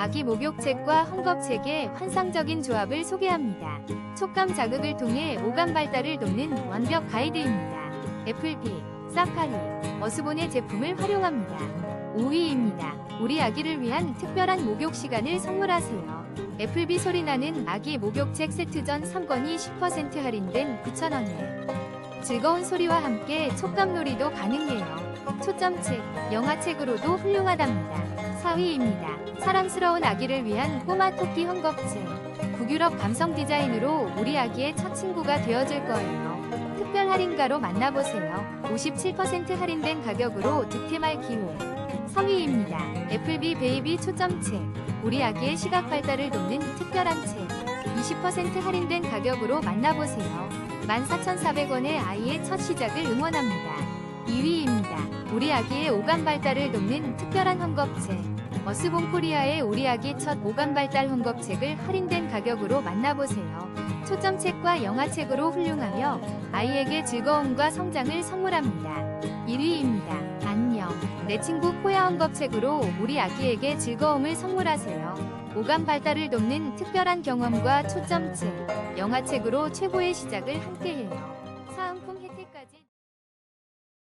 아기 목욕책과 헝겊책의 환상적인 조합을 소개합니다. 촉감 자극을 통해 오감 발달을 돕는 완벽 가이드입니다. 애플비, 사파리, 어스본의 제품을 활용합니다. 5위입니다. 우리 아기를 위한 특별한 목욕 시간을 선물하세요. 애플비 소리나는 아기 목욕책 세트 전 3권이 10% 할인된 9,000원에 즐거운 소리와 함께 촉감놀이도 가능해요. 초점책, 영화책으로도 훌륭하답니다. 4위입니다. 사랑스러운 아기를 위한 꼬마 토끼 헝겊책. 북유럽 감성 디자인으로 우리 아기의 첫 친구가 되어줄 거예요. 특별 할인가로 만나보세요. 57% 할인된 가격으로 득템할 기회. 3위입니다. 애플비 베이비 초점책. 우리 아기의 시각 발달을 돕는 특별한 책. 20% 할인된 가격으로 만나보세요. 14,400원의 아이의 첫 시작을 응원합니다. 2위입니다. 우리 아기의 오감 발달을 돕는 특별한 헝겊책. 어스본 코리아의 우리 아기 첫 오감 발달 헝겊책을 할인된 가격으로 만나보세요. 초점책과 영화책으로 훌륭하며 아이에게 즐거움과 성장을 선물합니다. 1위입니다. 안녕. 내 친구 코야 헝겊책으로 우리 아기에게 즐거움을 선물하세요. 오감 발달을 돕는 특별한 경험과 초점책, 영화책으로 최고의 시작을 함께해요. 사은품 혜택까지